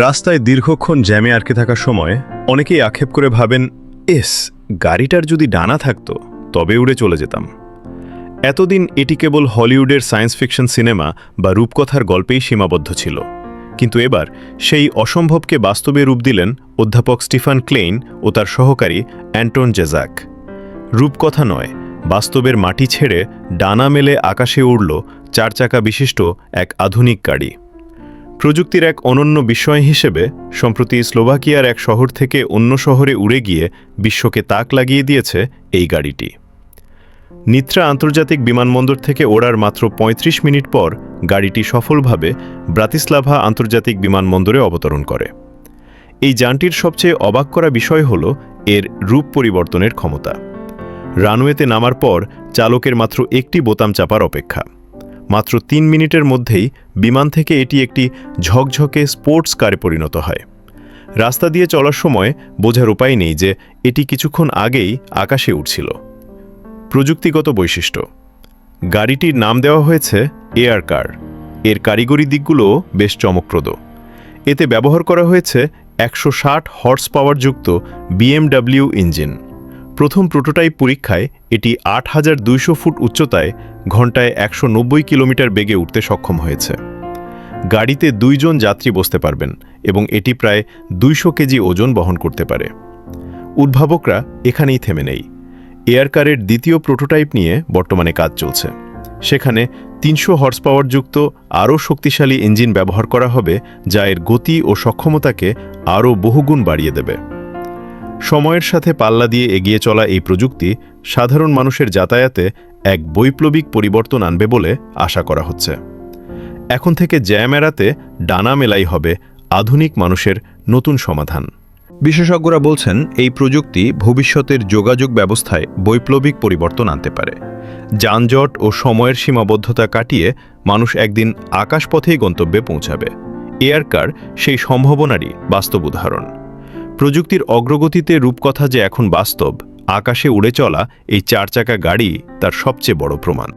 রাস্তায় দীর্ঘক্ষণ জ্যামে আটকে থাকার সময় অনেকেই আক্ষেপ করে ভাবেন, এস, গাড়িটার যদি ডানা থাকতো, তবে উড়ে চলে যেতাম। এতদিন এটি কেবল হলিউডের সায়েন্স ফিকশন সিনেমা বা রূপকথার গল্পেই সীমাবদ্ধ ছিল। কিন্তু এবার সেই অসম্ভবকে বাস্তবে রূপ দিলেন অধ্যাপক স্টিফান ক্লেইন ও তার সহকারী অ্যান্টন জেজাক। রূপকথা নয়, বাস্তবের মাটি ছেড়ে ডানা মেলে আকাশে উড়ল চার চাকা বিশিষ্ট এক আধুনিক গাড়ি। প্রযুক্তির এক অনন্য বিষয় হিসেবে, সম্প্রতি স্লোভাকিয়ার এক শহর থেকে অন্য শহরে উড়ে গিয়ে বিশ্বকে তাক লাগিয়ে দিয়েছে এই গাড়িটি। নিত্রা আন্তর্জাতিক বিমানবন্দর থেকে ওড়ার মাত্র ৩৫ মিনিট পর গাড়িটি সফলভাবে ব্রাতিস্লাভা আন্তর্জাতিক বিমানবন্দরে অবতরণ করে। এই যানটির সবচেয়ে অবাক করা বিষয় হল এর রূপ পরিবর্তনের ক্ষমতা। রানওয়েতে নামার পর চালকের মাত্র একটি বোতাম চাপার অপেক্ষা। মাত্র তিন মিনিটের মধ্যেই বিমান থেকে এটি একটি ঝকঝকে স্পোর্টস কারে পরিণত হয়। রাস্তা দিয়ে চলার সময় বোঝার উপায় নেই যে এটি কিছুক্ষণ আগেই আকাশে উঠছিল প্রযুক্তিগত বৈশিষ্ট্য। গাড়িটির নাম দেওয়া হয়েছে এয়ার কার। এর কারিগরি দিকগুলোও বেশ চমকপ্রদ। এতে ব্যবহার করা হয়েছে একশো ষাট হর্স পাওয়ারযুক্ত বিএমডব্লিউ ইঞ্জিন। প্রথম প্রোটোটাইপ পরীক্ষায় এটি আট হাজার দুইশো ফুট উচ্চতায় ঘন্টায় একশো নব্বই কিলোমিটার বেগে উঠতে সক্ষম হয়েছে। গাড়িতে দুইজন যাত্রী বসতে পারবেন এবং এটি প্রায় দুইশো কেজি ওজন বহন করতে পারে। উদ্ভাবকরা এখানেই থেমে নেই। এয়ারকারের দ্বিতীয় প্রোটোটাইপ নিয়ে বর্তমানে কাজ চলছে। সেখানে তিনশো হর্স পাওয়ারযুক্ত আরও শক্তিশালী ইঞ্জিন ব্যবহার করা হবে, যা এর গতি ও সক্ষমতাকে আরও বহুগুণ বাড়িয়ে দেবে। সময়ের সাথে পাল্লা দিয়ে এগিয়ে চলা এই প্রযুক্তি সাধারণ মানুষের যাতায়াতে এক বৈপ্লবিক পরিবর্তন আনবে বলে আশা করা হচ্ছে। এখন থেকে জ্যাম এড়াতে ডানা মেলাই হবে আধুনিক মানুষের নতুন সমাধান। বিশেষজ্ঞরা বলছেন, এই প্রযুক্তি ভবিষ্যতের যোগাযোগ ব্যবস্থায় বৈপ্লবিক পরিবর্তন আনতে পারে। যানজট ও সময়ের সীমাবদ্ধতা কাটিয়ে মানুষ একদিন আকাশপথেই গন্তব্যে পৌঁছাবে। এয়ারকার সেই সম্ভাবনারই বাস্তব উদাহরণ। প্রযুক্তির অগ্রগতিতে রূপকথা যে এখন বাস্তব, আকাশে উড়ে চলা এই চার চাকা গাড়ি তার সবচেয়ে বড় প্রমাণ।